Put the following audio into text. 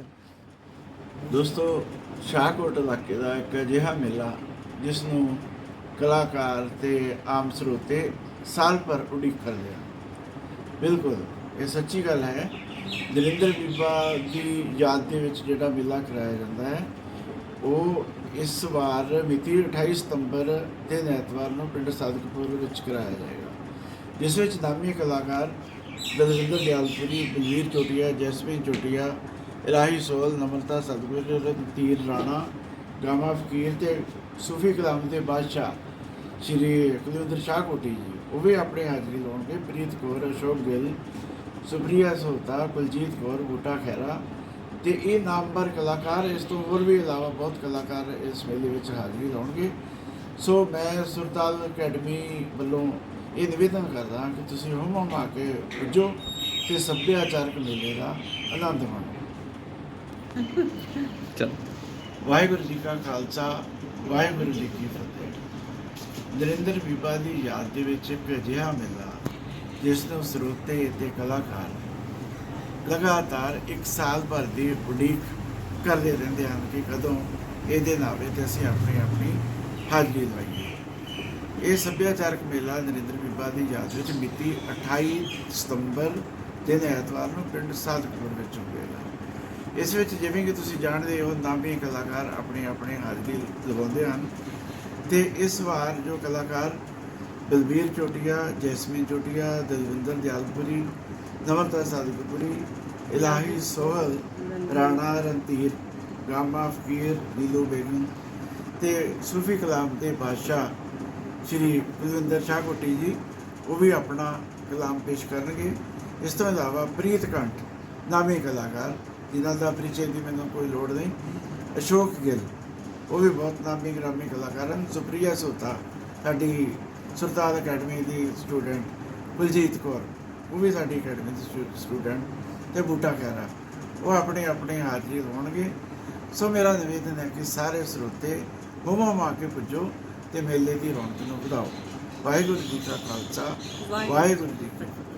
Sir ਦੋਸਤੋ, ਸ਼ਾਹਕੋਟ ਇਲਾਕੇ ਦਾ ਇੱਕ ਅਜਿਹਾ ਮੇਲਾ ਜਿਸ ਨੂੰ ਕਲਾਕਾਰ ਤੇ ਆਮ ਸਰੋਤੇ ਸਾਲ ਭਰ ਉਡੀਕ ਕਰਦੇ ਹਨ। ਬਿਲਕੁਲ, ਇਹ ਸੱਚੀ ਗੱਲ ਹੈ, ਦਲਿੰਦਰ ਬੀਬਾ ਦੀ ਯਾਦ ਦੇ ਵਿੱਚ ਜਿਹੜਾ ਮੇਲਾ ਕਰਾਇਆ ਜਾਂਦਾ ਹੈ, ਉਹ ਇਸ ਵਾਰ ਮਿਤੀ 28 ਸਤੰਬਰ ਦੇ ਐਤਵਾਰ ਨੂੰ ਪਿੰਡ ਸਾਦਕਪੁਰ ਵਿੱਚ ਕਰਾਇਆ ਜਾਏਗਾ। ਜਿਸ ਵਿੱਚ ਨਾਮੀ ਕਲਾਕਾਰ ਦਲਵਿੰਦਰ ਦਿਆਲਪੁਰੀ, ਬਲਵੀਰ ਚੋਟੀਆ, ਜੈਸਮੀਨ ਚੋਟੀਆ ਇਲਾਹੀ ਸੋਲ ਨਮਰਤਾ ਸਤਗੁਰ ਰਣਧੀਰ ਰਾਣਾ, ਗਾਮਾ, ਫਕੀਰ ਤੇ ਸੂਫੀ ਕਲਾਮ ਦੇ ਬਾਦਸ਼ਾਹ ਸ਼੍ਰੀ ਕੁਲਵਿੰਦਰ ਸ਼ਾਹ ਕੋਟੀ ਜੀ। ਉਹ ਵੀ ਆਪਣੇ ਹਾਜ਼ਰੀ ਲਾਉਣਗੇ ਪ੍ਰੀਤ ਕੌਰ, ਅਸ਼ੋਕ ਗਿੱਲ, ਸੁਪਰੀਆ ਸੋਤਾ ਕੁਲਜੀਤ ਕੌਰ, ਬੂਟਾ ਖੈਰਾ ਤੇ ਇਹ ਨਾਮਵਰ ਕਲਾਕਾਰ ਇਸ ਤੋਂ ਹੋਰ ਵੀ ਇਲਾਵਾ ਬਹੁਤ ਕਲਾਕਾਰ ਇਸ ਮੇਲੇ ਵਿੱਚ ਹਾਜ਼ਰੀ ਲਾਉਣਗੇ। ਸੋ ਮੈਂ ਸੁਰਤਾਲ ਅਕੈਡਮੀ ਵੱਲੋਂ ਇਹ ਨਿਵੇਦਨ ਕਰਦਾ ਕਿ ਤੁਸੀਂ ਹੁਮ ਹੁਮ ਆ ਕੇ ਪੁੱਜੋ ਤੇ ਸੱਭਿਆਚਾਰਕ ਮੇਲੇ ਦਾ ਆਨੰਦ ਮਾਣੋ। ਚਲ। ਵਾਹਿਗੁਰੂ ਜੀ ਕਾ ਖਾਲਸਾ, ਵਾਹਿਗੁਰੂ ਜੀ ਕੀ ਫਤਿਹ। ਨਰਿੰਦਰ ਬੀਬਾ ਦੀ ਯਾਦ ਦੇ ਵਿੱਚ ਇੱਕ ਅਜਿਹਾ ਮੇਲਾ, ਜਿਸ ਨੂੰ ਸਰੋਤੇ ਤੇ ਕਲਾਕਾਰ ਲਗਾਤਾਰ ਇੱਕ ਸਾਲ ਭਰ ਦੀ ਉਡੀਕ ਕਰਦੇ ਰਹਿੰਦੇ ਹਨ ਕਿ ਕਦੋਂ ਇਹਦੇ ਦਿਨ ਤੇ ਅਸੀਂ ਆਪਣੀ ਆਪਣੀ ਹਾਜ਼ਰੀ ਲਵਾਈਏ। ਇਹ ਸੱਭਿਆਚਾਰਕ ਮੇਲਾ ਨਰਿੰਦਰ ਬੀਬਾ ਦੀ ਯਾਦ ਵਿੱਚ ਮਿਤੀ 28 ਸਤੰਬਰ, ਦਿਨ ਐਤਵਾਰ ਨੂੰ ਪਿੰਡ ਸਾਦਕਪੁਰ ਵਿੱਚ ਹੋਵੇਗਾ। ਇਸ ਵਿੱਚ ਜਿਵੇਂ ਕਿ ਤੁਸੀਂ ਜਾਣਦੇ ਹੋ ਨਾਮੀ ਕਲਾਕਾਰ ਆਪਣੇ ਆਪਣੇ ਹਾਜ਼ਰੀ ਲਗਾਉਂਦੇ ਹਨ। ਤੇ ਇਸ ਵਾਰ ਜੋ ਕਲਾਕਾਰ ਬਲਬੀਰ ਚੋਟੀਆ, ਜੈਸਮੀਨ ਚੋਟੀਆ, ਦਲਵਿੰਦਰ ਦਿਆਲਪੁਰੀ ਨਮਰਤਾ ਸਾਦਕਪੁਰੀ, ਇਲਾਹੀ ਸੋਹਲ, ਰਾਣਾ ਰਣਧੀਰ, ਗਾਮਾ ਫਕੀਰ, ਨੀਲੂ ਬੇਗਮ ਤੇ ਸੂਫੀ ਕਲਾਮ ਦੇ ਬਾਦਸ਼ਾਹ ਸ਼੍ਰੀ ਕੁਲਵਿੰਦਰ ਸ਼ਾਹ ਕੋਟੀ ਜੀ, ਉਹ ਵੀ ਆਪਣਾ ਕਲਾਮ ਪੇਸ਼ ਕਰਨਗੇ। ਇਸ ਤੋਂ ਇਲਾਵਾ ਪ੍ਰੀਤ ਕੰਠ ਨਾਮੀ ਕਲਾਕਾਰ ਜਿਨ੍ਹਾਂ ਦਾ ਪਰਿਚੈ ਦੀ ਮੈਨੂੰ ਕੋਈ ਲੋੜ ਨਹੀਂ। ਅਸ਼ੋਕ ਗਿੱਲ ਉਹ ਵੀ ਬਹੁਤ ਨਾਮੀ ਗ੍ਰਾਮੀ ਕਲਾਕਾਰ ਹਨ। ਸੁਪਰੀਆ ਸੋਤਾ ਸਾਡੀ ਸੁਰਤਾਲ ਅਕੈਡਮੀ ਦੀ ਸਟੂਡੈਂਟ। ਕੁਲਜੀਤ ਕੌਰ ਉਹ ਵੀ ਸਾਡੀ ਅਕੈਡਮੀ ਦੀ ਸਟੂਡੈਂਟ ਤੇ ਬੂਟਾ ਖਹਿਰਾ ਉਹ ਆਪਣੇ ਆਪਣੇ ਹਾਜ਼ਰੀ ਲਵਾਉਣਗੇ। ਸੋ ਮੇਰਾ ਨਿਵੇਦਨ ਹੈ ਕਿ ਸਾਰੇ ਸਰੋਤੇ ਹੁਮ ਆ ਕੇ ਪੁੱਜੋ ਤੇ ਮੇਲੇ ਦੀ ਰੌਣਕ ਨੂੰ ਵਧਾਓ। ਵਾਹਿਗੁਰੂ ਜੀ ਕਾ ਖਾਲਸਾ ਵਾਹਿਗੁਰੂ ਜੀ ਕੀ ਫਤਿਹ।